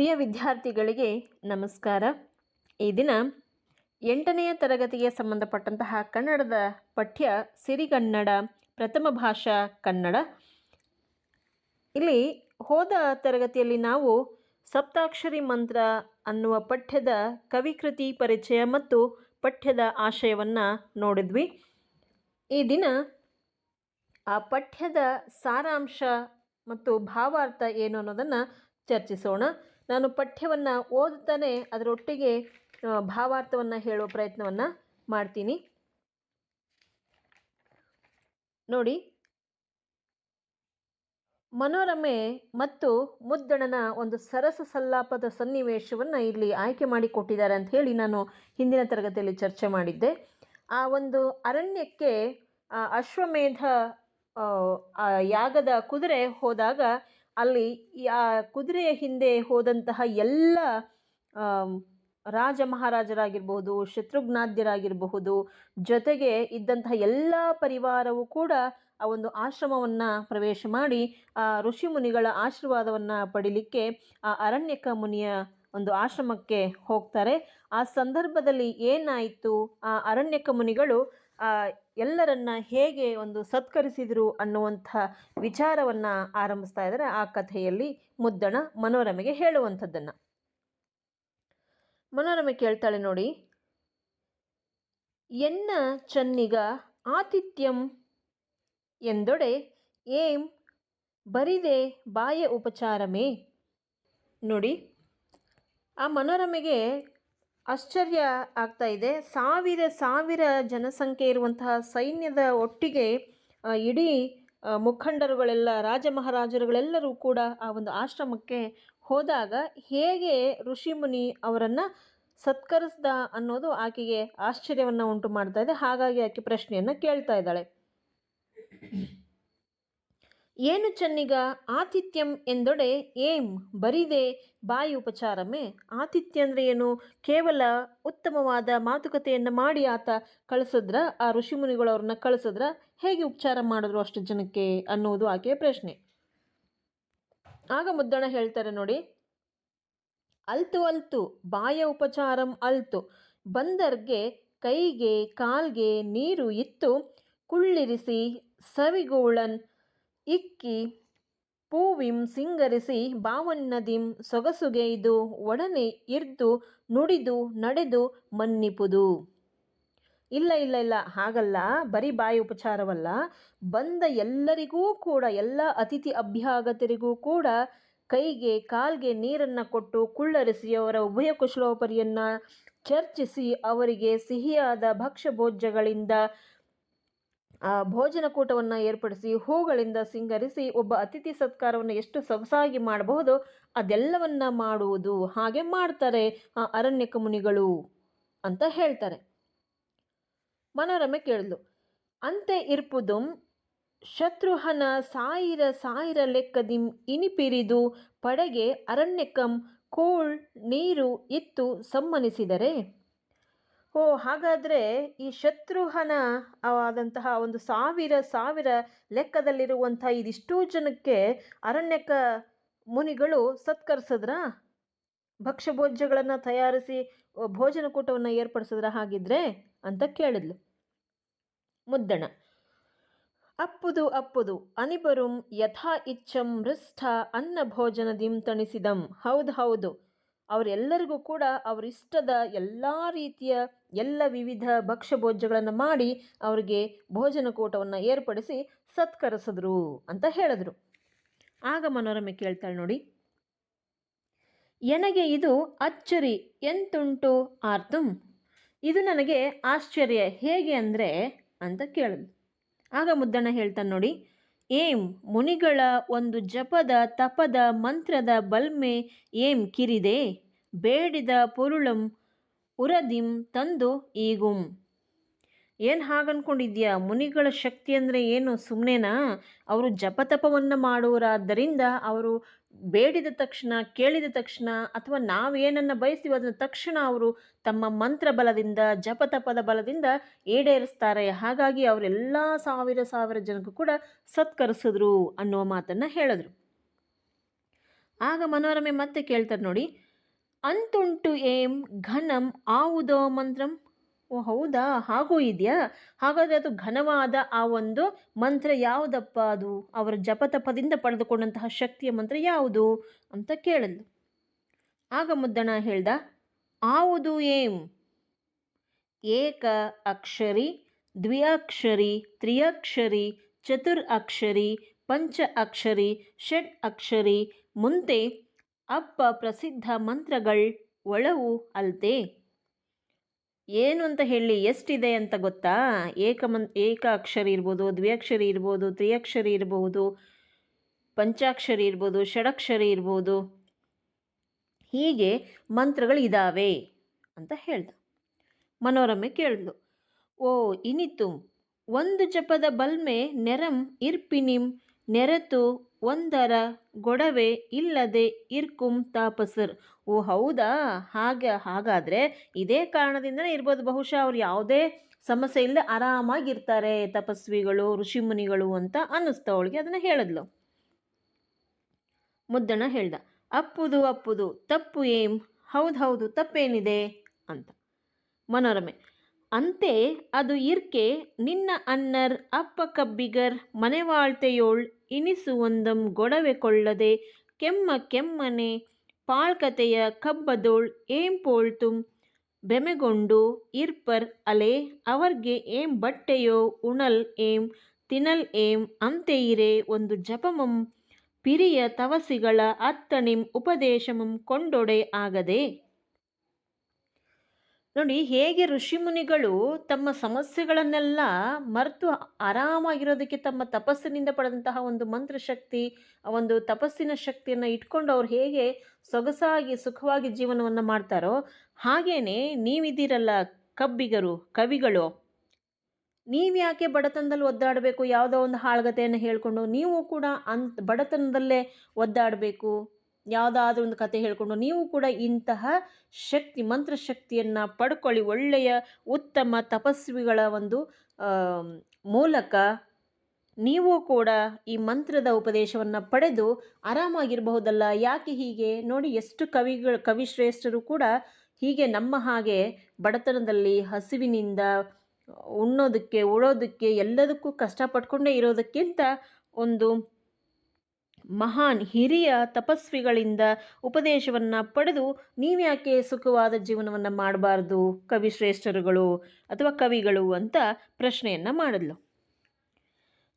ಪ್ರಿಯ ವಿದ್ಯಾರ್ಥಿಗಳಿಗೆ ನಮಸ್ಕಾರ. ಈ ದಿನ ಎಂಟನೆಯ ತರಗತಿಗೆ ಸಂಬಂಧಪಟ್ಟಂತಹ ಕನ್ನಡದ ಪಠ್ಯ ಸಿರಿಗನ್ನಡ, ಪ್ರಥಮ ಭಾಷಾ ಕನ್ನಡ. ಇಲ್ಲಿ ಹೋದ ತರಗತಿಯಲ್ಲಿ ನಾವು ಸಪ್ತಾಕ್ಷರಿ ಮಂತ್ರ ಅನ್ನುವ ಪಠ್ಯದ ಕವಿಕೃತಿ ಪರಿಚಯ ಮತ್ತು ಪಠ್ಯದ ಆಶಯವನ್ನು ನೋಡಿದ್ವಿ. ಈ ದಿನ ಆ ಪಠ್ಯದ ಸಾರಾಂಶ ಮತ್ತು ಭಾವಾರ್ಥ ಏನು ಅನ್ನೋದನ್ನು ಚರ್ಚಿಸೋಣ. ನಾನು ಪಠ್ಯವನ್ನು ಓದುತ್ತಾನೆ, ಅದರೊಟ್ಟಿಗೆ ಭಾವಾರ್ಥವನ್ನು ಹೇಳುವ ಪ್ರಯತ್ನವನ್ನು ಮಾಡ್ತೀನಿ. ನೋಡಿ. ಮನೋರಮೆ ಮತ್ತು ಮುದ್ದಣನ ಒಂದು ಸರಸ ಸಲ್ಲಾಪದ ಸನ್ನಿವೇಶವನ್ನು ಇಲ್ಲಿ ಆಯ್ಕೆ ಮಾಡಿಕೊಟ್ಟಿದ್ದಾರೆ ಅಂತ ಹೇಳಿ ನಾನು ಹಿಂದಿನ ತರಗತಿಯಲ್ಲಿ ಚರ್ಚೆ ಮಾಡಿದ್ದೆ. ಆ ಒಂದು ಅರಣ್ಯಕ್ಕೆ ಅಶ್ವಮೇಧ ಯಾಗದ ಕುದುರೆ ಹೋದಾಗ ಅಲ್ಲಿ ಆ ಕುದುರೆಯ ಹಿಂದೆ ಹೋದಂತಹ ಎಲ್ಲ ರಾಜ ಮಹಾರಾಜರಾಗಿರಬಹುದು, ಶತ್ರುಘ್ನಾದ್ಯರಾಗಿರಬಹುದು, ಜೊತೆಗೆ ಇದ್ದಂತಹ ಎಲ್ಲ ಪರಿವಾರವು ಕೂಡ ಆ ಒಂದು ಆಶ್ರಮವನ್ನು ಪ್ರವೇಶ ಮಾಡಿ, ಆ ಋಷಿ ಮುನಿಗಳ ಆಶೀರ್ವಾದವನ್ನು ಪಡಿಲಿಕ್ಕೆ ಆ ಅರಣ್ಯಕ ಮುನಿಯ ಒಂದು ಆಶ್ರಮಕ್ಕೆ ಹೋಗ್ತಾರೆ. ಆ ಸಂದರ್ಭದಲ್ಲಿ ಏನಾಯಿತು? ಆ ಅರಣ್ಯಕ ಮುನಿಗಳು ಎಲ್ಲರನ್ನ ಹೇಗೆ ಒಂದು ಸತ್ಕರಿಸಿದರು ಅನ್ನುವಂಥ ವಿಚಾರವನ್ನು ಆರಂಭಿಸ್ತಾ ಇದ್ದಾರೆ. ಆ ಕಥೆಯಲ್ಲಿ ಮುದ್ದಣ ಮನೋರಮೆಗೆ ಹೇಳುವಂಥದ್ದನ್ನು. ಮನೋರಮೆ ಕೇಳ್ತಾಳೆ ನೋಡಿ. ಎನ್ನ ಚನ್ನಿಗ ಆತಿಥ್ಯಂ ಎಂದೊಡೆ ಏಂ ಬರಿದೆ ಬಾಯ ಉಪಚಾರಮೇ. ನೋಡಿ, ಆ ಮನೋರಮೆಗೆ ಆಶ್ಚರ್ಯ ಆಗ್ತಾ ಇದೆ. ಸಾವಿರ ಸಾವಿರ ಜನಸಂಖ್ಯೆ ಇರುವಂತಹ ಸೈನ್ಯದ ಒಟ್ಟಿಗೆ ಇಡೀ ಮುಖಂಡರುಗಳೆಲ್ಲ ರಾಜ ಮಹಾರಾಜರುಗಳೆಲ್ಲರೂ ಕೂಡ ಆ ಒಂದು ಆಶ್ರಮಕ್ಕೆ ಹೋದಾಗ ಹೇಗೆ ಋಷಿಮುನಿ ಅವರನ್ನು ಸತ್ಕರಿಸ್ದ ಅನ್ನೋದು ಆಕೆಗೆ ಆಶ್ಚರ್ಯವನ್ನು ಉಂಟು ಮಾಡ್ತಾ ಇದೆ. ಹಾಗಾಗಿ ಆಕೆ ಪ್ರಶ್ನೆಯನ್ನು ಕೇಳ್ತಾ ಇದ್ದಾಳೆ. ಏನು ಚೆನ್ನಿಗ ಆತಿಥ್ಯಂ ಎಂದೊಡೆ ಏಂ ಬರಿದೆ ಬಾಯಿ ಉಪಚಾರಮೇ. ಆತಿಥ್ಯ ಅಂದರೆ ಏನು? ಕೇವಲ ಉತ್ತಮವಾದ ಮಾತುಕತೆಯನ್ನು ಮಾಡಿ ಆತ ಕಳಿಸಿದ್ರ? ಆ ಋಷಿಮುನಿಗಳು ಅವ್ರನ್ನ ಕಳಿಸಿದ್ರ? ಹೇಗೆ ಉಪಚಾರ ಮಾಡಿದ್ರು ಅಷ್ಟು ಜನಕ್ಕೆ ಅನ್ನೋದು ಆಕೆಯ ಪ್ರಶ್ನೆ. ಆಗ ಮುದ್ದಣ ಹೇಳ್ತಾರೆ ನೋಡಿ. ಅಲ್ತು ಅಲ್ತು, ಬಾಯ ಉಪಚಾರಂ ಅಲ್ತು. ಬಂದರ್ಗೆ ಕೈಗೆ ಕಾಲ್ಗೆ ನೀರು ಇತ್ತು. ಕುಳ್ಳಿರಿಸಿ ಸವಿಗೋಳನ್ ಇಕ್ಕಿ ಪೂವಿಂ ಸಿಂಗರಿಸಿ ಬಾವನ್ನದಿಂ ಸೊಗಸುಗೆಯ್ದು ಒಡನೆ ಇರ್ದು ನುಡಿದು ನಡೆದು ಮನ್ನಿಪುದು. ಇಲ್ಲ ಇಲ್ಲ ಇಲ್ಲ, ಹಾಗಲ್ಲ, ಬರೀ ಬಾಯಿ ಉಪಚಾರವಲ್ಲ. ಬಂದ ಎಲ್ಲರಿಗೂ ಕೂಡ, ಎಲ್ಲ ಅತಿಥಿ ಅಭ್ಯಾಗತರಿಗೂ ಕೂಡ ಕೈಗೆ, ಕಾಲ್ಗೆ ನೀರನ್ನು ಕೊಟ್ಟು ಕುಳ್ಳರಿಸಿ ಅವರ ಉಭಯ ಕುಶಲೋಪರಿಯನ್ನು ಚರ್ಚಿಸಿ ಅವರಿಗೆ ಸಿಹಿಯಾದ ಭಕ್ಷ್ಯ ಭೋಜ್ಯಗಳಿಂದ ಆ, ಭೋಜನ ಕೂಟವನ್ನು ಏರ್ಪಡಿಸಿ, ಹೂಗಳಿಂದ ಸಿಂಗರಿಸಿ, ಒಬ್ಬ ಅತಿಥಿ ಸತ್ಕಾರವನ್ನು ಎಷ್ಟು ಸೊಗಸಾಗಿ ಮಾಡಬಹುದು, ಅದೆಲ್ಲವನ್ನು ಮಾಡುವುದು ಹಾಗೆ ಮಾಡ್ತಾರೆ, ಆ, ಅರಣ್ಯಕ ಮುನಿಗಳು ಅಂತ ಹೇಳ್ತಾರೆ. ಮನೋರಮೆ ಕೇಳಿದ್ಲು. ಅಂತೆ ಇರ್ಪುದುಂ ಶತ್ರುಹನ ಸಾಯಿರ ಸಾಯಿರ ಲೆಕ್ಕದಿಂ ಇನಿಪಿರಿದು ಪಡೆಗೆ ಅರಣ್ಯಕಂ, ಕೋಳ್ ನೀರು ಇತ್ತು ಸಮ್ಮನಿಸಿದರೆ ಓ, ಹಾಗಾದರೆ ಈ ಶತ್ರುಹನ ಆದಂತಹ ಒಂದು ಸಾವಿರ ಸಾವಿರ ಲೆಕ್ಕದಲ್ಲಿರುವಂಥ ಇದಿಷ್ಟೂ ಜನಕ್ಕೆ ಅರಣ್ಯಕ ಮುನಿಗಳು ಸತ್ಕರಿಸಿದ್ರ? ಭಕ್ಷ್ಯಭೋಜ್ಯಗಳನ್ನು ತಯಾರಿಸಿ ಭೋಜನಕೂಟವನ್ನು ಭೋಜನ ಕೂಟವನ್ನು ಏರ್ಪಡಿಸಿದ್ರ ಹಾಗಿದ್ರೆ ಅಂತ ಕೇಳಿದ್ಲು. ಮುದ್ದಣ. ಅಪ್ಪುದು ಅಪ್ಪುದು, ಅನಿಬರುಂ ಯಥಾ ಇಚ್ಛಂ ಮೃಷ್ಠ ಅನ್ನ ಭೋಜನ ತಣಿಸಿದಂ ಹೌದು ಹೌದು. ಅವರೆಲ್ಲರಿಗೂ ಕೂಡ ಅವರಿಷ್ಟದ ಎಲ್ಲ ರೀತಿಯ ಎಲ್ಲ ವಿವಿಧ ಭಕ್ಷ್ಯ ಭೋಜ್ಯಗಳನ್ನು ಮಾಡಿ ಅವರಿಗೆ ಭೋಜನ ಕೂಟವನ್ನು ಏರ್ಪಡಿಸಿ ಸತ್ಕರಿಸಿದ್ರು ಅಂತ ಹೇಳಿದ್ರು. ಆಗ ಮನೋರಮೆ ಕೇಳ್ತಾಳೆ ನೋಡಿ, ಎನಗೆ ಇದು ಅಚ್ಚರಿ ಎಂತುಂಟು ಆರ್ತುಂ? ಇದು ನನಗೆ ಆಶ್ಚರ್ಯ ಹೇಗೆ ಅಂದರೆ? ಅಂತ ಕೇಳಿದ್ಲು. ಆಗ ಮುದ್ದಣ್ಣ ಹೇಳ್ತಾನೆ ನೋಡಿ ಏಂ ಮುನಿಗಳ ಒಂದು ಜಪದ ತಪದ ಮಂತ್ರದ ಬಲ್ಮೆ ಏಂ ಕಿರಿದೆ? ಬೇಡಿದ ಪೊರುಳಂ ಉರದಿಂ ತಂದು ಈಗುಂ. ಏನು ಹಾಗನ್ಕೊಂಡಿದ್ಯಾ? ಮುನಿಗಳ ಶಕ್ತಿ ಅಂದರೆ ಏನು? ಸುಮ್ಮನೆನಾ ಅವರು ಜಪತಪವನ್ನು ಮಾಡುವರಾದ್ದರಿಂದ ಅವರು ಬೇಡಿದ ತಕ್ಷಣ, ಕೇಳಿದ ತಕ್ಷಣ ಅಥವಾ ನಾವೇನನ್ನು ಬಯಸ್ತೀವಿ ಅದನ್ನು ತಕ್ಷಣ ಅವರು ತಮ್ಮ ಮಂತ್ರ ಬಲದಿಂದ ಜಪತಪದ ಬಲದಿಂದ ಈಡೇರಿಸ್ತಾರೆ. ಹಾಗಾಗಿ ಅವರೆಲ್ಲ ಸಾವಿರ ಸಾವಿರ ಜನಕ್ಕೂ ಕೂಡ ಸತ್ಕರಿಸಿದ್ರು ಅನ್ನುವ ಮಾತನ್ನು ಹೇಳಿದ್ರು. ಆಗ ಮನೋರಮೆ ಮತ್ತೆ ಕೇಳ್ತಾರೆ ನೋಡಿ. ಅಂತುಂಟು ಏಂ ಘನಂ ಆವುದೋ ಮಂತ್ರಂ. ಓ, ಹೌದಾ? ಹಾಗೂ ಇದೆಯಾ? ಹಾಗಾದರೆ ಅದು ಘನವಾದ ಆ ಒಂದು ಮಂತ್ರ ಯಾವುದಪ್ಪ ಅದು? ಅವರ ಜಪತಪದಿಂದ ಪಡೆದುಕೊಂಡಂತಹ ಶಕ್ತಿಯ ಮಂತ್ರ ಯಾವುದು ಅಂತ ಕೇಳಲು. ಆಗ ಮುದ್ದಣ ಹೇಳ್ದ, ಆವುದು ಏಂ ಏಕ ಅಕ್ಷರಿ, ದ್ವಿಅಕ್ಷರಿ ತ್ರಿಯಕ್ಷರಿ ಚತುರ್ ಅಕ್ಷರಿ, ಪಂಚ ಅಕ್ಷರಿ ಷಟ್ ಅಕ್ಷರಿ ಮುಂತೆ ಅಪ್ಪ ಪ್ರಸಿದ್ಧ ಮಂತ್ರಗಳ್ ಒಳವು ಅಲ್ತೆ? ಏನು ಅಂತ ಹೇಳಿ ಎಷ್ಟಿದೆ ಅಂತ ಗೊತ್ತಾ? ಏಕ ಮನ್ ಏಕ ಅಕ್ಷರಿ ಇರ್ಬೋದು, ದ್ವಿಯಕ್ಷರಿ ಇರ್ಬೋದು, ತ್ರಿಯಕ್ಷರಿ ಇರ್ಬೋದು, ಪಂಚಾಕ್ಷರಿ ಇರ್ಬೋದು, ಷಡಕ್ಷರಿ ಇರ್ಬೋದು. ಹೀಗೆ ಮಂತ್ರಗಳು ಇದ್ದಾವೆ ಅಂತ ಹೇಳ್ದ. ಮನೋರಮೆ ಕೇಳಿದ್ಲು. ಓ, ಇನಿತು. ಒಂದು ಜಪದ ಬಲ್ಮೆ ನೆರಂ ಇರ್ಪಿನಿಂ, ನೆರೆತು ಒಂದರ ಗೊಡವೆ ಇಲ್ಲದೆ ಇರ್ಕುಂ ತಾಪಸರ್. ಓ, ಹೌದಾ? ಹಾಗೆ, ಹಾಗಾದರೆ ಇದೇ ಕಾರಣದಿಂದನೇ ಇರ್ಬೋದು. ಬಹುಶಃ ಅವ್ರು ಯಾವುದೇ ಸಮಸ್ಯೆ ಇಲ್ಲದೆ ಆರಾಮಾಗಿರ್ತಾರೆ ತಪಸ್ವಿಗಳು, ಋಷಿಮುನಿಗಳು ಅಂತ ಅನ್ನಿಸ್ತಾ ಅವಳಿಗೆ ಅದನ್ನು ಹೇಳಿದ್ಲು. ಮುದ್ದಣ ಹೇಳ್ದ, ಅಪ್ಪುದು ಅಪ್ಪುದು, ತಪ್ಪು ಏಂ ಹೌದು ಹೌದು, ತಪ್ಪೇನಿದೆ? ಅಂತ. ಮನೋರಮೆ ಅಂತೆ ಅದು ಇರ್ಕೆ ನಿನ್ನ ಅನ್ನರ್ ಅಪ್ಪ ಕಬ್ಬಿಗರ್ ಮನೆವಾಳ್ತೆಯೋಳ್ ಇನಿಸು ಒಂದಂ ಗೊಡವೆ ಕೊಳ್ಳದೆ ಕೆಮ್ಮ ಕೆಮ್ಮನೆ ಪಾಳ್ಕತೆಯ ಕಬ್ಬದೋಳ್ ಏಂ ಪೋಳ್ತುಂ ಬೆಮೆಗೊಂಡು ಇರ್ಪರ್ ಅಲೆ ಅವರ್ಗೆ ಏಂ ಬಟ್ಟೆಯೋ ಉಣಲ್ ಏಂ ತಿನಲ್ ಏಂ ಅಂತೆಯಿರೆ ಒಂದು ಜಪಮಂ ಪಿರಿಯ ತವಸಿಗಳ ಅತ್ತಣಿಂ ಉಪದೇಶಮಂ ಕೊಂಡೊಡೆ ಆಗದೆ. ನೋಡಿ ಹೇಗೆ ಋಷಿಮುನಿಗಳು ತಮ್ಮ ಸಮಸ್ಯೆಗಳನ್ನೆಲ್ಲ ಮರೆತು ಆರಾಮಾಗಿರೋದಕ್ಕೆ ತಮ್ಮ ತಪಸ್ಸಿನಿಂದ ಪಡೆದಂತಹ ಒಂದು ಮಂತ್ರಶಕ್ತಿ, ಆ ಒಂದು ತಪಸ್ಸಿನ ಶಕ್ತಿಯನ್ನು ಇಟ್ಕೊಂಡು ಅವ್ರು ಹೇಗೆ ಸೊಗಸಾಗಿ, ಸುಖವಾಗಿ ಜೀವನವನ್ನು ಮಾಡ್ತಾರೋ ಹಾಗೇನೆ ನೀವಿದ್ದೀರಲ್ಲ ಕಬ್ಬಿಗರು, ಕವಿಗಳು. ನೀವ್ಯಾಕೆ ಬಡತನದಲ್ಲಿ ಒದ್ದಾಡಬೇಕು? ಯಾವುದೋ ಒಂದು ಹಾಳ್ಗತೆಯನ್ನು ಹೇಳಿಕೊಂಡು ನೀವು ಕೂಡ ಅಂತ ಬಡತನದಲ್ಲೇ ಒದ್ದಾಡಬೇಕು. ಯಾವುದಾದ್ರೂ ಒಂದು ಕತೆ ಹೇಳಿಕೊಂಡು ನೀವು ಕೂಡ ಇಂತಹ ಶಕ್ತಿ, ಮಂತ್ರಶಕ್ತಿಯನ್ನು ಪಡ್ಕೊಳ್ಳಿ. ಒಳ್ಳೆಯ ಉತ್ತಮ ತಪಸ್ವಿಗಳ ಒಂದು ಮೂಲಕ ನೀವು ಕೂಡ ಈ ಮಂತ್ರದ ಉಪದೇಶವನ್ನು ಪಡೆದು ಆರಾಮಾಗಿರಬಹುದಲ್ಲ? ಯಾಕೆ ಹೀಗೆ? ನೋಡಿ, ಎಷ್ಟು ಕವಿಗಳು, ಕವಿಶ್ರೇಷ್ಠರು ಕೂಡ ಹೀಗೆ ನಮ್ಮ ಹಾಗೆ ಬಡತನದಲ್ಲಿ ಹಸಿವಿನಿಂದ ಉಣ್ಣೋದಕ್ಕೆ, ಉಳೋದಕ್ಕೆ ಎಲ್ಲದಕ್ಕೂ ಕಷ್ಟಪಟ್ಕೊಂಡೇ ಇರೋದಕ್ಕಿಂತ ಒಂದು ಮಹಾನ್ ಹಿರಿಯ ತಪಸ್ವಿಗಳಿಂದ ಉಪದೇಶವನ್ನು ಪಡೆದು ನೀವ್ಯಾಕೆ ಸುಖವಾದ ಜೀವನವನ್ನು ಮಾಡಬಾರ್ದು, ಕವಿಶ್ರೇಷ್ಠರುಗಳು ಅಥವಾ ಕವಿಗಳು ಅಂತ ಪ್ರಶ್ನೆಯನ್ನು ಮಾಡಿದ್ಲು.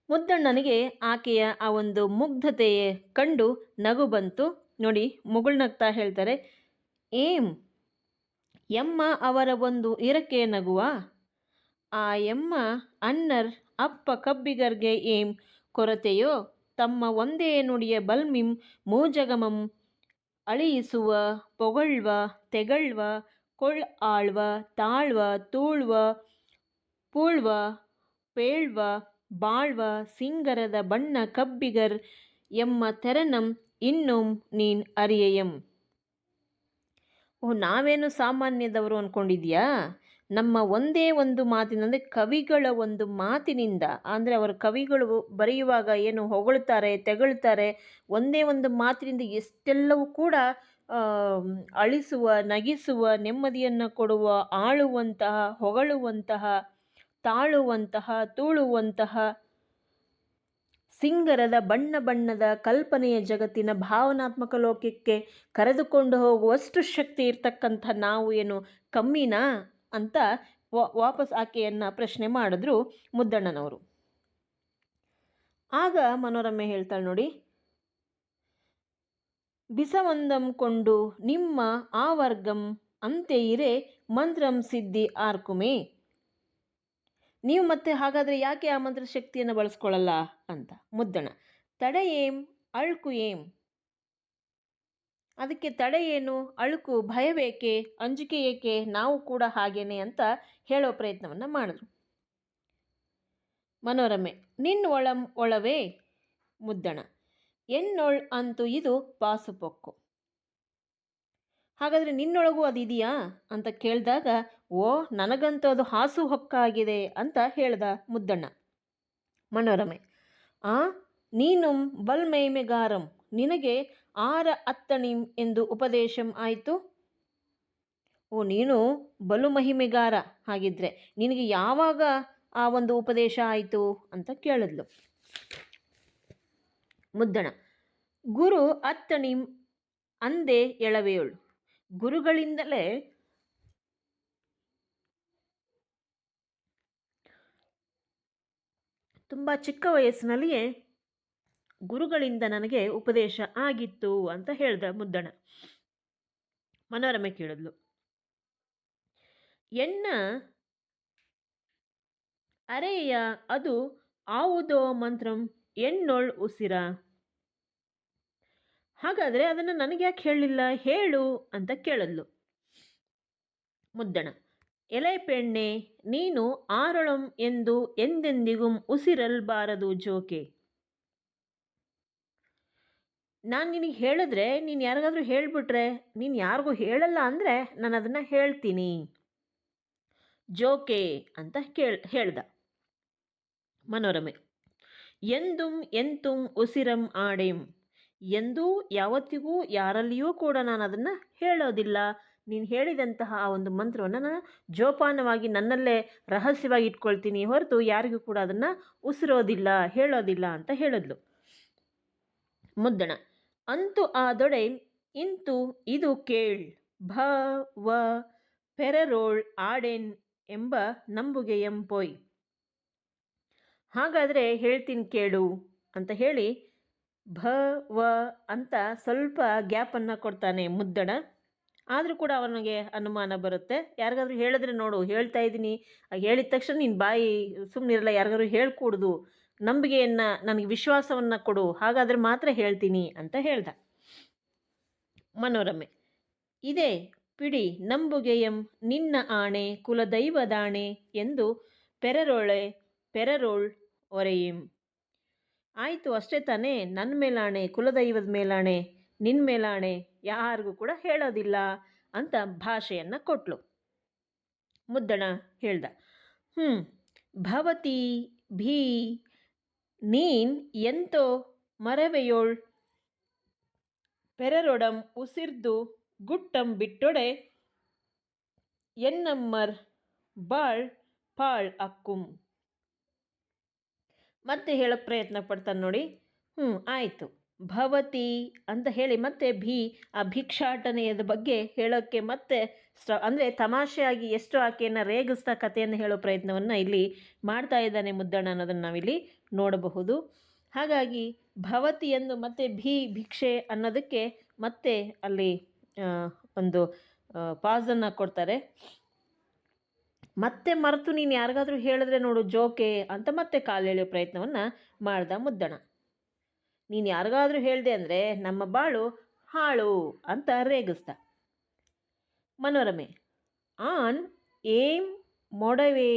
ಮುದ್ದಣ್ಣನಿಗೆ ಆಕೆಯ ಆ ಒಂದು ಮುಗ್ಧತೆಯೇ ಕಂಡು ನಗು ಬಂತು. ನೋಡಿ ಮುಗುಳ್ನಗ್ತಾ ಹೇಳ್ತಾರೆ ಏಂ ಎಮ್ಮ ಅವರ ಒಂದು ಇರಕೆ ನಗುವ? ಆ ಎಮ್ಮ ಅನ್ನರ್ ಅಪ್ಪ ಕಬ್ಬಿಗರ್ಗೆ ಏಂ ಕೊರತೆಯೋ? ತಮ್ಮ ಒಂದೇ ನುಡಿಯ ಬಲ್ಮಿಂ ಮೂಜಗಮಂ ಅಳಿಯಿಸುವ ಪೊಗಳ್ವ ತೆಗಳ್ವ ಕೊಳ್ ಆಳ್ವ ತಾಳ್ವ ತೂಳ್ವ ಪೂಳ್ವ ಪೇಳ್ವ ಬಾಳ್ವ ಸಿಂಗರದ ಬಣ್ಣ ಕಬ್ಬಿಗರ್ ಎಮ್ಮ ತೆರನಂ ಇನ್ನುಂ ನೀನ್ ಅರಿಯೆಯಂ ಓ ನಾವೇನು ಸಾಮಾನ್ಯದವರು ಅಂದ್ಕೊಂಡಿದ್ಯಾ ನಮ್ಮ ಒಂದೇ ಒಂದು ಮಾತಿನಂದರೆ ಕವಿಗಳ ಒಂದು ಮಾತಿನಿಂದ, ಅಂದರೆ ಅವರ ಕವಿಗಳು ಬರೆಯುವಾಗ ಏನು ಹೊಗಳ್ತಾರೆ, ತೆಗಳ್ತಾರೆ, ಒಂದೇ ಒಂದು ಮಾತಿನಿಂದ ಎಷ್ಟೆಲ್ಲವೂ ಕೂಡ ಅಳಿಸುವ, ನಗಿಸುವ, ನೆಮ್ಮದಿಯನ್ನು ಕೊಡುವ, ಆಳುವಂತಹ, ಹೊಗಳುವಂತಹ, ತಾಳುವಂತಹ, ತೂಳುವಂತಹ ಸಿಂಗರದ ಬಣ್ಣ ಬಣ್ಣದ ಕಲ್ಪನೆಯ ಜಗತ್ತಿನ ಭಾವನಾತ್ಮಕ ಲೋಕಕ್ಕೆ ಕರೆದುಕೊಂಡು ಹೋಗುವಷ್ಟು ಶಕ್ತಿ ಇರ್ತಕ್ಕಂಥ ನಾವು ಏನು ಕಮ್ಮಿನಾ? ಅಂತ ವಾಪಸ್ ಆಕೆಯನ್ನು ಪ್ರಶ್ನೆ ಮಾಡಿದ್ರು ಮುದ್ದಣ್ಣನವರು. ಆಗ ಮನೋರಮೆ ಹೇಳ್ತಾಳೆ ನೋಡಿ, ಬಿಸವಂದಂ ಕೊಂಡು ನಿಮ್ಮ ಆ ವರ್ಗಂ ಅಂತೆಯಿರೆ ಮಂತ್ರಂ ಸಿದ್ಧಿ ಆರ್ಕುಮೆ. ನೀವು ಮತ್ತೆ ಹಾಗಾದರೆ ಯಾಕೆ ಆ ಮಂತ್ರ ಶಕ್ತಿಯನ್ನು ಬಳಸ್ಕೊಳ್ಳಲ್ಲ? ಅಂತ ಮುದ್ದಣ ತಡೆಯೇಮ್ ಅಳ್ಕು ಏಂ ಅದಕ್ಕೆ ತಡೆ ಏನು, ಅಳುಕು ಭಯವೇಕೆ, ಅಂಜಿಕೆ ಏಕೆ, ನಾವು ಕೂಡ ಹಾಗೇನೆ ಅಂತ ಹೇಳೋ ಪ್ರಯತ್ನವನ್ನು ಮಾಡಿದ್ರು. ಮನೋರಮೆ ನಿನ್ನ ಒಳ ಒಳವೇ ಮುದ್ದಣ, ಎನ್ನೊಳ್ ಅಂತೂ ಇದು ಪಾಸುಪೊಕ್ಕು. ಹಾಗಾದರೆ ನಿನ್ನೊಳಗೂ ಅದಿದೆಯಾ ಅಂತ ಕೇಳಿದಾಗ, ಓ, ನನಗಂತೂ ಅದು ಹಾಸು ಹೊಕ್ಕಾಗಿದೆ ಅಂತ ಹೇಳ್ದ ಮುದ್ದಣ್ಣ ಮನೋರಮೆ, ಆ, ನೀನು ಬಲ್ಮೈಮೆಗಾರಂ, ನಿನಗೆ ಆರ ಅತ್ತಣಿ ಎಂದು ಉಪದೇಶಂ ಆಯಿತು. ಓ, ನೀನು ಬಲು ಮಹಿಮೆಗಾರ ಹಾಗಿದ್ರೆ ನಿನಗೆ ಯಾವಾಗ ಆ ಒಂದು ಉಪದೇಶ ಆಯಿತು ಅಂತ ಕೇಳಿದ್ಲು. ಮುದ್ದಣ, ಗುರು ಅತ್ತಣಿ ಅಂದೆ ಎಳವೆಯೋಳು. ಗುರುಗಳಿಂದಲೇ ತುಂಬ ಚಿಕ್ಕ ವಯಸ್ಸಿನಲ್ಲಿಯೇ ಗುರುಗಳಿಂದ ನನಗೆ ಉಪದೇಶ ಆಗಿತ್ತು ಅಂತ ಹೇಳ್ದ ಮುದ್ದಣ. ಮನೋರಮೆ ಕೇಳಿದ್ಲು. ಎಣ್ಣ ಅರೆಯ ಅದು ಆವುದೋ ಮಂತ್ರಂ, ಎಣ್ಣೊಳ್ ಉಸಿರ. ಹಾಗಾದರೆ ಅದನ್ನು ನನಗೆ ಯಾಕೆ ಹೇಳಲಿಲ್ಲ? ಹೇಳು ಅಂತ ಕೇಳಿದ್ಲು. ಮುದ್ದಣ. ಎಲೆ ಪೆಣ್ಣೆ, ನೀನು ಆರೊಳಂ ಎಂದು ಎಂದೆಂದಿಗೂ ಉಸಿರಲ್ಬಾರದು ಜೋಕೆ. ನಾನು ನಿನಗೆ ಹೇಳಿದ್ರೆ ನೀನು ಯಾರಿಗಾದರೂ ಹೇಳಿಬಿಟ್ರೆ ನೀನು ಯಾರಿಗೂ ಹೇಳಲ್ಲ ಅಂದರೆ ನಾನು ಅದನ್ನು ಹೇಳ್ತೀನಿ. ಜೋಕೆ ಅಂತ ಕೇಳ್, ಹೇಳ್ದ. ಮನೋರಮೆ. ಎಂದುಂ ಎಂತುಂ ಉಸಿರಂ ಆಡೇಂ. ಎಂದೂ ಯಾವತ್ತಿಗೂ ಯಾರಲ್ಲಿಯೂ ಕೂಡ ನಾನು ಅದನ್ನು ಹೇಳೋದಿಲ್ಲ. ನೀನು ಹೇಳಿದಂತಹ ಆ ಒಂದು ಮಂತ್ರವನ್ನು ನಾನು ಜೋಪಾನವಾಗಿ ನನ್ನಲ್ಲೇ ರಹಸ್ಯವಾಗಿ ಇಟ್ಕೊಳ್ತೀನಿ ಹೊರತು ಯಾರಿಗೂ ಕೂಡ ಅದನ್ನು ಉಸಿರೋದಿಲ್ಲ, ಹೇಳೋದಿಲ್ಲ ಅಂತ ಹೇಳಿದ್ಲು. ಮುದ್ದಣ. ಅಂತೂ ಆ ದೊಡೆ ಇಂತು ಇದು ಕೇಳ್ ಭ ವ ಪೆರರೋಳ್ ಆಡೆನ್ ಎಂಬ ನಂಬುಗೆ ಎಂಪೊಯ್. ಹಾಗಾದರೆ ಹೇಳ್ತೀನಿ ಕೇಳು ಅಂತ ಹೇಳಿ ಭ ವ ಅಂತ ಸ್ವಲ್ಪ ಗ್ಯಾಪನ್ನು ಕೊಡ್ತಾನೆ ಮುದ್ದಣ. ಆದರೂ ಕೂಡ ಅವನಿಗೆ ಅನುಮಾನ ಬರುತ್ತೆ. ಯಾರಿಗಾದ್ರೂ ಹೇಳಿದ್ರೆ ನೋಡು, ಹೇಳ್ತಾ ಇದ್ದೀನಿ. ಹೇಳಿದ ತಕ್ಷಣ ನೀನು ಬಾಯಿ ಸುಮ್ಮನಿರಲ್ಲ ಯಾರಿಗಾದ್ರೂ ಹೇಳ್ಕೊಡ್ದು ನಂಬಿಕೆಯನ್ನು, ನನಗೆ ವಿಶ್ವಾಸವನ್ನು ಕೊಡು, ಹಾಗಾದರೆ ಮಾತ್ರ ಹೇಳ್ತೀನಿ ಅಂತ ಹೇಳ್ದ. ಮನೋರಮೆ. ಇದೇ, ಪಿಡಿ, ನಂಬುಗೆಯಂ ನಿನ್ನ ಆಣೆ ಕುಲದೈವದಾಣೆ ಎಂದು ಪೆರರೊಳೆ, ಪೆರರೋಳ್ ಒರೆಯಿಂ ಆಯಿತು, ಅಷ್ಟೇ ತಾನೇ ನನ್ನ ಮೇಲಾಣೆ, ಕುಲದೈವದ ಮೇಲಾಣೆ ನಿನ್ನ ಮೇಲಾಣೆ, ಯಾರಿಗೂ ಕೂಡ ಹೇಳೋದಿಲ್ಲ ಅಂತ ಭಾಷೆಯನ್ನು ಕೊಟ್ಲು. ಮುದ್ದಣ ಹೇಳ್ದ. ಹ್ಞೂ ಭವತಿ ಭೀ ನೀನ್ ಎಂತೋ மறவையோள். ಪೆರರೊಡಂ ಉಸಿರ್ದು ಗುಟ್ಟಂ ಬಿಟ್ಟೊಡೆ ಎನ್ನಮ್ಮರ್ ಬಾಳ್ ಪಾಳ್ ಅಕ್ಕುಂ ಮತ್ತೆ ಹೇಳೋಕ್ಕೆ ಪ್ರಯತ್ನ ಪಡ್ತಾನೆ ನೋಡಿ. ಹ್ಞೂ ಆಯಿತು. ಭವತಿ ಅಂತ ಹೇಳಿ ಮತ್ತೆ ಭೀ ಆ ಭಿಕ್ಷಾಟನೆಯದ ಬಗ್ಗೆ ಹೇಳೋಕ್ಕೆ ಮತ್ತೆ ಸ್ಟ ಅಂದರೆ ತಮಾಷೆಯಾಗಿ ಎಷ್ಟು ಆಕೆಯನ್ನು ರೇಗಿಸ್ತಾ ಕಥೆಯನ್ನು ಹೇಳೋ ಪ್ರಯತ್ನವನ್ನು ಇಲ್ಲಿ ಮಾಡ್ತಾ ಇದ್ದಾನೆ ಮುದ್ದಣ್ಣ ಅನ್ನೋದನ್ನು ನಾವಿಲ್ಲಿ ನೋಡಬಹುದು. ಹಾಗಾಗಿ ಭವತಿ ಎಂದು ಮತ್ತೆ ಭೀ ಭಿಕ್ಷೆ ಅನ್ನೋದಕ್ಕೆ ಮತ್ತೆ ಅಲ್ಲಿ ಒಂದು ಪಾಸನ್ನು ಕೊಡ್ತಾರೆ. ಮತ್ತೆ ಮರೆತು ನೀನು ಯಾರಿಗಾದರೂ ಹೇಳಿದ್ರೆ ನೋಡು ಜೋಕೆ ಅಂತ ಮತ್ತೆ ಕಾಲು ಎಳೆಯೋ ಪ್ರಯತ್ನವನ್ನು ಮಾಡ್ದ ಮುದ್ದಣ. ನೀನು ಯಾರಿಗಾದರೂ ಹೇಳಿದೆ ಅಂದರೆ ನಮ್ಮ ಬಾಳು ಹಾಳು ಅಂತ ರೇಗಿಸ್ದ. ಮನೋರಮೆ, ಆನ್, ಏಮ್, ಮೊಡವೇ,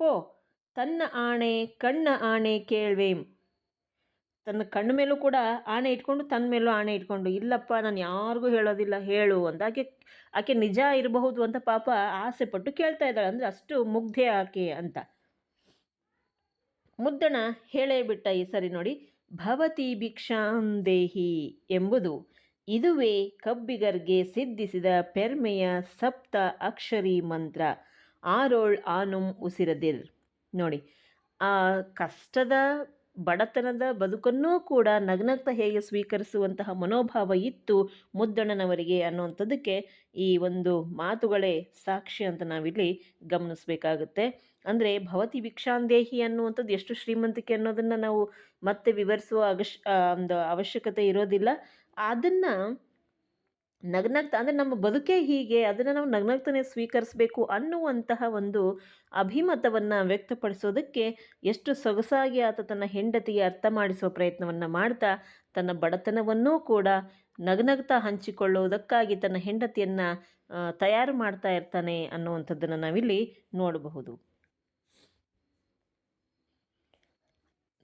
ಪೋ, ತನ್ನ ಆಣೆ, ಕಣ್ಣ ಆಣೆ ಕೇಳ್ವೇಮ್. ತನ್ನ ಕಣ್ಣ ಮೇಲೂ ಕೂಡ ಆಣೆ ಇಟ್ಕೊಂಡು ತನ್ನ ಮೇಲೂ ಆಣೆ ಇಟ್ಕೊಂಡು, ಇಲ್ಲಪ್ಪ, ನಾನು ಯಾರಿಗೂ ಹೇಳೋದಿಲ್ಲ, ಹೇಳು ಅಂತ ಆಕೆ ಆಕೆ ನಿಜ ಇರಬಹುದು ಅಂತ ಪಾಪ ಆಸೆ ಪಟ್ಟು ಕೇಳ್ತಾ ಇದ್ದಾಳೆ. ಅಂದರೆ ಅಷ್ಟು ಮುಗ್ಧೆ ಆಕೆ ಅಂತ. ಮುದ್ದಣ ಹೇಳೇ ಬಿಟ್ಟ ಈ ಸರಿ ನೋಡಿ. ಭವತಿ ಭಿಕ್ಷಾಂ ದೇಹಿ ಎಂಬುದು ಇದುವೇ ಕಬ್ಬಿಗರ್ಗೆ ಸಿದ್ಧಿಸಿದ ಪೆರ್ಮೆಯ ಸಪ್ತ ಅಕ್ಷರಿ ಮಂತ್ರ. ಆರೋಳ್ ಆನುಂ ಉಸಿರದಿರ್. ನೋಡಿ, ಆ ಕಷ್ಟದ, ಬಡತನದ ಬದುಕನ್ನೂ ಕೂಡ ನಗ್ನಗ್ತ ಹೇಗೆ ಸ್ವೀಕರಿಸುವಂತಹ ಮನೋಭಾವ ಇತ್ತು ಮುದ್ದಣ್ಣನವರಿಗೆ ಅನ್ನುವಂಥದ್ದಕ್ಕೆ ಈ ಒಂದು ಮಾತುಗಳೇ ಸಾಕ್ಷಿ ಅಂತ ನಾವಿಲ್ಲಿ ಗಮನಿಸಬೇಕಾಗುತ್ತೆ. ಅಂದರೆ ಭವತಿ ಭಿಕ್ಷಾಂದೇಹಿ ಅನ್ನುವಂಥದ್ದು ಎಷ್ಟು ಶ್ರೀಮಂತಿಕೆ ಅನ್ನೋದನ್ನು ನಾವು ಮತ್ತೆ ವಿವರಿಸುವ ಅಗಶ್ ಒಂದು ಅವಶ್ಯಕತೆ ಇರೋದಿಲ್ಲ. ಅದನ್ನು ನಗ್ನಗ್ತ, ಅಂದರೆ ನಮ್ಮ ಬದುಕೇ ಹೀಗೆ, ಅದನ್ನು ನಾವು ನಗ್ನಗ್ತನೇ ಸ್ವೀಕರಿಸಬೇಕು ಅನ್ನುವಂತಹ ಒಂದು ಅಭಿಮತವನ್ನು ವ್ಯಕ್ತಪಡಿಸೋದಕ್ಕೆ ಎಷ್ಟು ಸೊಗಸಾಗಿ ಆತ ತನ್ನ ಹೆಂಡತಿಗೆ ಅರ್ಥ ಮಾಡಿಸುವ ಪ್ರಯತ್ನವನ್ನು ಮಾಡ್ತಾ, ತನ್ನ ಬಡತನವನ್ನೂ ಕೂಡ ನಗ್ನಗ್ತಾ ಹಂಚಿಕೊಳ್ಳುವುದಕ್ಕಾಗಿ ತನ್ನ ಹೆಂಡತಿಯನ್ನು ತಯಾರು ಮಾಡ್ತಾ ಇರ್ತಾನೆ ಅನ್ನುವಂಥದ್ದನ್ನು ನಾವಿಲ್ಲಿ ನೋಡಬಹುದು.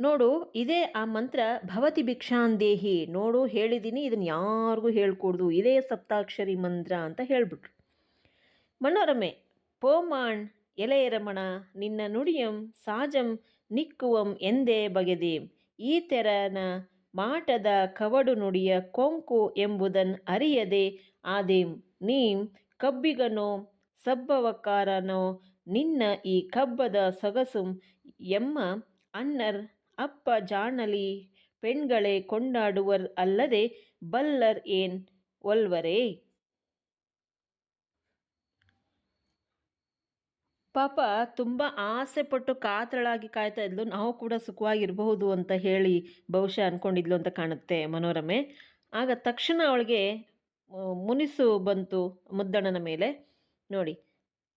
ನೋಡು, ಇದೇ ಆ ಮಂತ್ರ ಭವತಿ ಭಿಕ್ಷಾಂದೇಹಿ ನೋಡು ಹೇಳಿದ್ದೀನಿ ಇದನ್ನು ಯಾರಿಗೂ ಹೇಳ್ಕೊಡ್ದು, ಇದೇ ಸಪ್ತಾಕ್ಷರಿ ಮಂತ್ರ ಅಂತ ಹೇಳ್ಬಿಟ್ರು. ಮನೋರಮೆ, ಪೋಮಾಣ್ ಎಲೆ ರಮಣ, ನಿನ್ನ ನುಡಿಯಂ ಸಾಜಂ ನಿಕ್ಕುವಂ ಎಂದೇ ಬಗೆದೇಂ, ಈ ತೆರನ ಮಾಟದ ಕವಡು ನುಡಿಯ ಕೊಂಕು ಎಂಬುದನ್ ಅರಿಯದೆ ಆದೇಂ, ನೀಂ ಕಬ್ಬಿಗನೋ ಸಬ್ಬವಕಾರನೋ, ನಿನ್ನ ಈ ಕಬ್ಬದ ಸೊಗಸುಂ ಎಮ್ಮ ಅನ್ನರ್ ಅಪ್ಪ ಜಾಣಲಿ ಪೆಣ್ಗಳೇ ಕೊಂಡಾಡುವರ್ ಅಲ್ಲದೆ ಬಲ್ಲರ್ ಏನ್ ಒಲ್ವರೇ? ಪಾಪ ತುಂಬ ಆಸೆ ಪಟ್ಟು ಕಾತರಳಾಗಿ ಕಾಯ್ತಾ ಇದ್ಲು. ನಾವು ಕೂಡ ಸುಖವಾಗಿರಬಹುದು ಅಂತ ಹೇಳಿ ಬಹುಶಃ ಅನ್ಕೊಂಡಿದ್ಲು ಅಂತ ಕಾಣುತ್ತೆ ಮನೋರಮೆ. ಆಗ ತಕ್ಷಣ ಅವಳಿಗೆ ಮುನಿಸು ಬಂತು ಮುದ್ದಣ್ಣನ ಮೇಲೆ. ನೋಡಿ,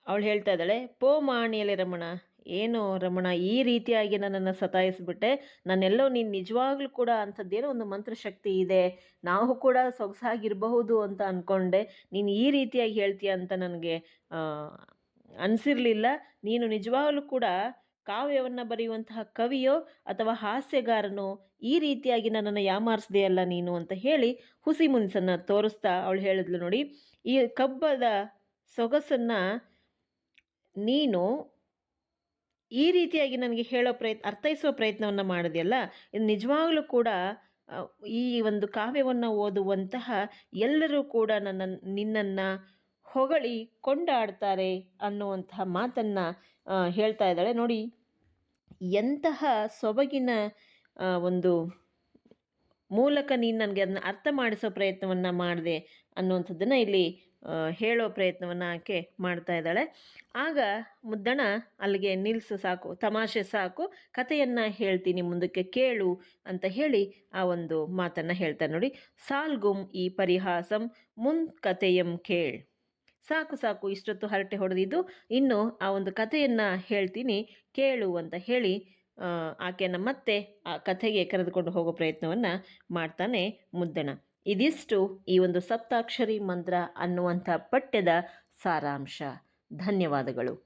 ಅವಳು ಹೇಳ್ತಾ ಇದ್ದಾಳೆ, ಪೋ ಮಾಣಿಯಲ್ಲಿ ರಮಣ ಏನು ರಮಣ, ಈ ರೀತಿಯಾಗಿ ನನ್ನನ್ನು ಸತಾಯಿಸ್ಬಿಟ್ಟೆ. ನಾನೆಲ್ಲೋ ನೀನು ನಿಜವಾಗ್ಲೂ ಕೂಡ ಅಂಥದ್ದೇನೋ ಒಂದು ಮಂತ್ರಶಕ್ತಿ ಇದೆ. ನಾವು ಕೂಡ ಸೊಗಸಾಗಿರಬಹುದು ಅಂತ ಅಂದ್ಕೊಂಡೆ ನೀನು ಈ ರೀತಿಯಾಗಿ ಹೇಳ್ತೀಯ ಅಂತ ನನಗೆ ಅನಿಸಿರಲಿಲ್ಲ. ನೀನು ನಿಜವಾಗ್ಲೂ ಕೂಡ ಕಾವ್ಯವನ್ನು ಬರೆಯುವಂತಹ ಕವಿಯೋ ಅಥವಾ ಹಾಸ್ಯಗಾರನೋ ಈ ರೀತಿಯಾಗಿ ನನ್ನನ್ನು ಯಾಮಾರಿಸ್ದೆಯಲ್ಲ ನೀನು ಅಂತ ಹೇಳಿ ಹುಸಿ ಮುನ್ಸನ್ನು ತೋರಿಸ್ತಾ ಅವಳು ಹೇಳಿದ್ಲು ನೋಡಿ. ಈ ಕಬ್ಬದ ಸೊಗಸನ್ನು ನೀನು ಈ ರೀತಿಯಾಗಿ ನನಗೆ ಹೇಳೋ ಪ್ರಯತ್ನ ಅರ್ಥೈಸುವ ಪ್ರಯತ್ನವನ್ನು ಮಾಡಿದೆಯಲ್ಲ, ಇದು ನಿಜವಾಗಲೂ ಕೂಡ ಈ ಒಂದು ಕಾವ್ಯವನ್ನು ಓದುವಂತಹ ಎಲ್ಲರೂ ಕೂಡ ನನ್ನ, ನಿನ್ನನ್ನು ಹೊಗಳಿ ಕೊಂಡಾಡ್ತಾರೆ ಅನ್ನುವಂತಹ ಮಾತನ್ನು ಹೇಳ್ತಾ ಇದ್ದಾಳೆ. ನೋಡಿ, ಎಂತಹ ಸೊಬಗಿನ ಒಂದು ಮೂಲಕ ನೀನು ನನಗೆ ಅದನ್ನ ಅರ್ಥ ಮಾಡಿಸೋ ಪ್ರಯತ್ನವನ್ನು ಮಾಡಿದೆ ಅನ್ನುವಂಥದ್ದನ್ನು ಇಲ್ಲಿ ಹೇಳೋ ಪ್ರಯತ್ನವನ್ನು ಆಕೆ ಮಾಡ್ತಾ ಇದ್ದಾಳೆ. ಆಗ ಮುದ್ದಣ ಅಲ್ಲಿಗೆ ನಿಲ್ಲಿಸು ಸಾಕು, ತಮಾಷೆ ಸಾಕು, ಕಥೆಯನ್ನು ಹೇಳ್ತೀನಿ, ಮುಂದಕ್ಕೆ ಕೇಳು ಅಂತ ಹೇಳಿ ಆ ಒಂದು ಮಾತನ್ನು ಹೇಳ್ತಾರೆ ನೋಡಿ. ಸಾಲ್ಗುಂ ಈ ಪರಿಹಾಸಂ, ಮುನ್ ಕಥೆಯಂ ಕೇಳ್. ಸಾಕು ಸಾಕು, ಇಷ್ಟೊತ್ತು ಹರಟೆ ಹೊಡೆದಿದ್ದು, ಇನ್ನು ಆ ಒಂದು ಕಥೆಯನ್ನು ಹೇಳ್ತೀನಿ, ಕೇಳು ಅಂತ ಹೇಳಿ ಆಕೆಯನ್ನು ಮತ್ತೆ ಆ ಕಥೆಗೆ ಕರೆದುಕೊಂಡು ಹೋಗೋ ಪ್ರಯತ್ನವನ್ನು ಮಾಡ್ತಾನೆ ಮುದ್ದಣ. ಇದಿಷ್ಟು ಈ ಒಂದು ಸಪ್ತಾಕ್ಷರಿ ಮಂತ್ರ ಅನ್ನುವಂಥ ಪಠ್ಯದ ಸಾರಾಂಶ. ಧನ್ಯವಾದಗಳು.